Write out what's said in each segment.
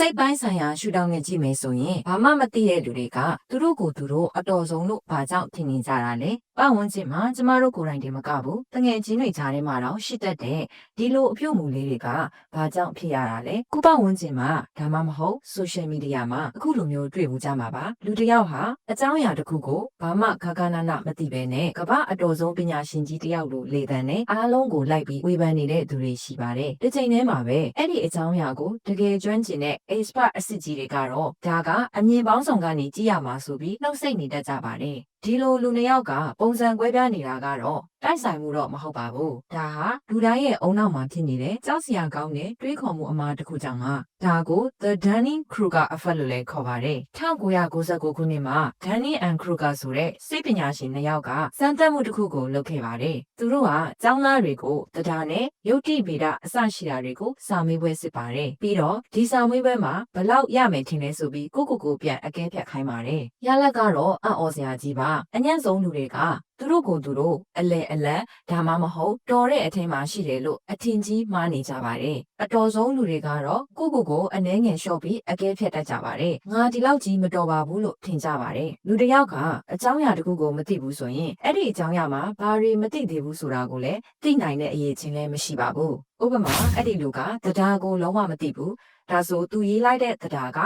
စိတ်ပိုင်းဆိုင်ရာရှုထောင့်နဲ့ကြည့်မယ်ဆိုရင်ဘာမှမသိတဲ့လူတွေကသူတို့ကိုယ်သူတို့အတော်ဆုံးလို့ဘာကြောင့်ထင်နေကြတာလဲပတ်ဝန်းကျင်မှာကျမတို့ကိုယ်တိုင်တည်းမကဘူးတငယ်ချင်းတွေကြားထဲမှာတော့ရှိတတ်တဲ့ဒီလိုအပြုတ်မှုလေးတွေကဘာကြောင့်ဖြစ်ရတာလဲခုပတ်ဝန်းကျင်မှာဒါမှမဟုတ် social media မှာအခုလိုမျိုးတွေ့ဘူးကြမှာပါလူတစ်ယောက်ဟာအကြောင်းအရာတစ်ခုကိုဘာမှခါခါနာနာမသိဘဲနဲ့ကမ္ဘာအတော်ဆုံးပညာရှင်ကြီးတစ်ယောက်လိုလေတံနဲ့အားလုံးကိုလိုက်ပြီးဝေဖန်နေတဲ့သူတွေရှိပါတယ်တစ်ချိန်တည်းမှာပဲအဲ့ဒီအကြောင်းအရာကိုတကယ်ကျွမ်းကျင်တဲ့ expert အစစ်ကြီးတွေကတော့ဒါကအမြင်ပေါင်းစုံကနေကြည့်ရမှာဆိုပြီးနှုတ်ဆက်နေတတ်ကြပါတယ်ဒီလိုလူနှစ်ယောက်ကပုံစံကွဲပြားနေတာကတော့တိုက်ဆိုင်မှုတော့မဟုတ်ပါဘူးဒါဟာလူတိုင်းရဲ့အုံနောက်မှာဖြစ်နေတဲ့ကြောက်စရာကောင်းတဲ့တွေးခေါ်မှုအမှားတစ်ခုကြောင့်ပါဒါကို The Dunning-Kruger effect လို့လည်းခေါ်ပါတယ်1999ခုနှစ်မှာ Dunning and Kruger ဆိုတဲ့စိတ်ပညာရှင်နှစ်ယောက်ကစမ်းသပ်မှုတစ်ခုကိုလုပ်ခဲ့ပါတယ်သူတို့ကကျောင်းသားတွေကိုတရားနဲ့ယုတ်တိဗေဒအစရှိတာတွေကိုစာမေးပွဲစစ်ပါတယ်ပြီးတော့ဒီစာမေးပွဲမှာဘလောက်ရမယ်ထင်လဲဆိုပြီးကိုကိုကိုပြန်အကဲဖြတ်ခိုင်းပါတယ်ရလက်ကတော့အံ့ဩစရာကြီးပါအညံ့ဆုံးလူတွေကသူတို့ကိုယ်သူတို့အလဲအလတ်ဒါမှမဟုတ်တော်တဲ့အထင်မှာရှိတယ်လို့အထင်ကြီးမှားနေကြပါတယ်အတော်ဆုံးလူတွေကတော့ကိုကိုကိုအနှဲငယ်လျှော့ပြီးအကဲဖြတ်တတ်ကြပါတယ်ငါဒီလောက်ကြီးမတော်ပါဘူးလို့ထင်ကြပါတယ်လူတစ်ယောက်ကအကြောင်းအရာတစ်ခုကိုမသိဘူးဆိုရင်အဲ့ဒီအကြောင်းအရာမှာဘာတွေမသိသေးဘူးဆိုတာကိုလည်းသိနိုင်တဲ့အရေးချင်းလည်းမရှိပါဘူးဥပမာအဲ့ဒီလူကတရားကိုလုံးဝမသိဘူးဒါဆိုသူရေးလိုက်တဲ့တရားက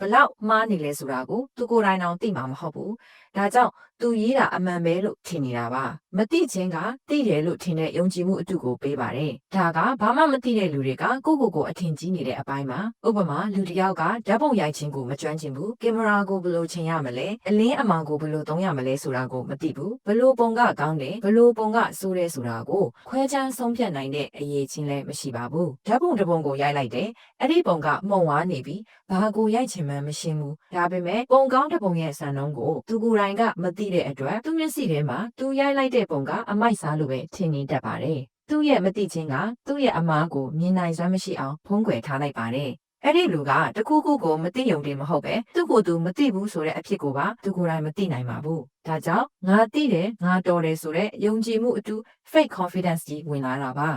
ဘလောက်မှားနေလဲဆိုတာကိုသူကိုယ်တိုင်တောင်သိမှာမဟုတ်ဘူးဒါကြောင့်သူရေးတာအမှန်ပဲလို့ထင်နေတာပါမသိချင်းကသိတယ်လို့ထင်တဲ့ယုံကြည်မှုအတုကိုပေးပါတယ်ဒါကဘာမှမသိတဲ့လူတွေကကိုယ့်ကိုယ်ကိုအထင်ကြီးနေတဲ့အပိုင်းမှာဥပမာလူတစ်ယောက်ကဓာတ်ပုံရိုက်ခြင်းကိုမကျွမ်းကျင်ဘူးကင်မရာကိုဘယ်လိုချိန်ရမလဲအလင်းအမောင်ကိုဘယ်လိုသုံးရမလဲဆိုတာကိုမသိဘူးဘယ်လိုပုံကကောင်းတယ်ဘယ်လိုပုံကဆိုးတယ်ဆိုတာကိုခွဲခြားဆုံးဖြတ်နိုင်တဲ့အရေးချင်းလည်းမရှိပါဘူးဓာတ်ပုံတစ်ပုံကိုရိုက်လိုက်တယ်အဲ့ဒီပုံကမှုံဝါနေပြီဘာကိုရိုက်ချင်မှန်းမရှင်းဘူးဒါပေမဲ့ပုံကောင်းတစ်ပုံရဲ့စံနှုန်းကိုသူကိုယ်တိုင်ကမသိတဲ့အတွက်သူမျက်စိထဲမှာသူရိုက်လိုက်တဲ့ပုံကအမိုက်စားလိုပဲထင်နေတတ်ပါတယ်သူ့ရဲ့မသိချင်းကသူ့ရဲ့အမားကိုမြင်နိုင်စွမ်းမရှိအောင်ဖုံးကွယ်ထားလိုက်ပါတယ်အဲ့ဒီလူကတခုခုကိုမသိယုံတယ်မဟုတ်ပဲသူ့ကိုယ်သူမသိဘူးဆိုတဲ့အဖြစ်ကိုပါသူကိုယ်တိုင်မသိနိုင်ပါဘူးဒါကြောင့်ငါသိတယ်ငါတော်တယ်ဆိုတဲ့ယုံကြည်မှုအတူ fake confidence ကြီးဝင်လာတာပါ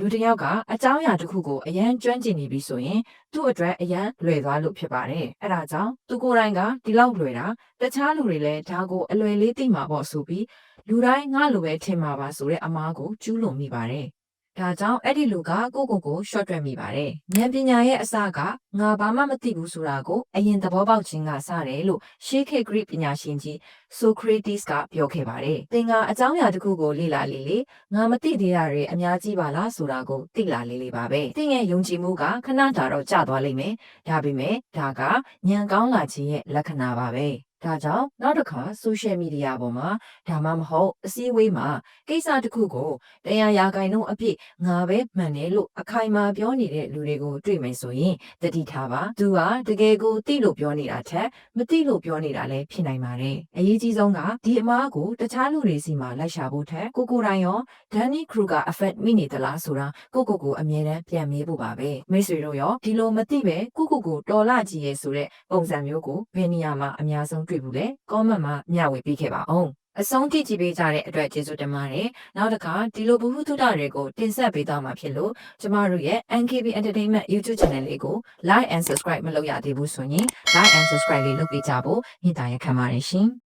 လူတစ်ယောက်ကအကြောင်းအရာတစ်ခုကိုအရန်ကျွမ်းကျင်နေပြီဆိုရင်သူ့အတွက်အရန်လွယ်သွားလို့ဖြစ်ပါတယ်အဲ့ဒါကြောင့်သူကိုယ်တိုင်ကဒီလောက်လွယ်တာတခြားလူတွေလည်းဒါကိုအလွယ်လေးသိမှာပေါ့ဆိုပြီးလူတိုင်းငါလိုပဲထင်မှာပါဆိုတဲ့အမားကိုကျူးလွန်မိပါတယ် ဒါကြောင့်အဲ့ဒီလူကကိုကိုကို short တွက်မိပါတယ်။ဉာဏ်ပညာရဲ့အစကငါဘာမှမသိဘူးဆိုတာကိုအရင်သဘောပေါက်ခြင်းကစတယ်လို့ရှေးခေတ် Greek ပညာရှင်ကြီး Socrates ကပြောခဲ့ပါတယ်။သင်ကအကြောင်းအရာတစ်ခုကိုလေ့လာလေလေငါမသိသေးတာတွေအများကြီးပါလားဆိုတာကိုသိလာလေလေပါပဲ။သင်ရဲ့ယုံကြည်မှုကခဏတာတော့ကျသွားလိမ့်မယ်။ဒါပေမဲ့ဒါကဉာဏ်ကောင်းလာခြင်းရဲ့လက္ခဏာပါပဲ။ ဒါကြောင့်နောက်တစ်ခါ social media ပေါ်မှာဒါမှမဟုတ်အစည်းအဝေးမှာကိစ္စတစ်ခုကိုတရားရာဂိုင်နှုန်းအပြည့်ငါပဲမှန်တယ်လို့အခိုင်အမာပြောနေတဲ့လူတွေကိုတွေ့မယ်ဆိုရင်တတိထားပါသူကတကယ်ကိုသိလို့ပြောနေတာထက်မသိလို့ပြောနေတာလည်းဖြစ်နိုင်ပါတယ်အရေးကြီးဆုံးကဒီအမားကိုတခြားလူတွေစီမှာလိုက်ရှာဖို့ထက်ကိုကိုယ်တိုင်ရော Danny Kruger effect မိနေသလားဆိုတာကိုကိုကိုအမြဲတမ်းပြန်မေးဖို့ပါပဲမိတ်ဆွေတို့ရောဒီလိုမသိပဲကိုကိုကိုတော်လာကြည့်ရဲဆိုတဲ့ပုံစံမျိုးကိုဘယ်နေရာမှာအများဆုံးတွေ့ဘူးလဲ comment မှာမျှဝေပေးခဲ့ပါအောင်အဆုံးထိကြည့်ပေးကြတဲ့အတွက်ကျေးဇူးတင်ပါတယ်။နောက်တစ်ခါဒီလိုဘ ഹു တုဒတွေကိုတင်ဆက်ပေးသွားမှာဖြစ်လို့ကျမတို့ရဲ့ NKB Entertainment YouTube Channel လေးကို Like and Subscribe မလုပ်ရသေးဘူးဆိုရင် Like and Subscribe လေးလုပ်ပေးကြဖို့ညှိနှိုင်းရခံပါတယ်ရှင်။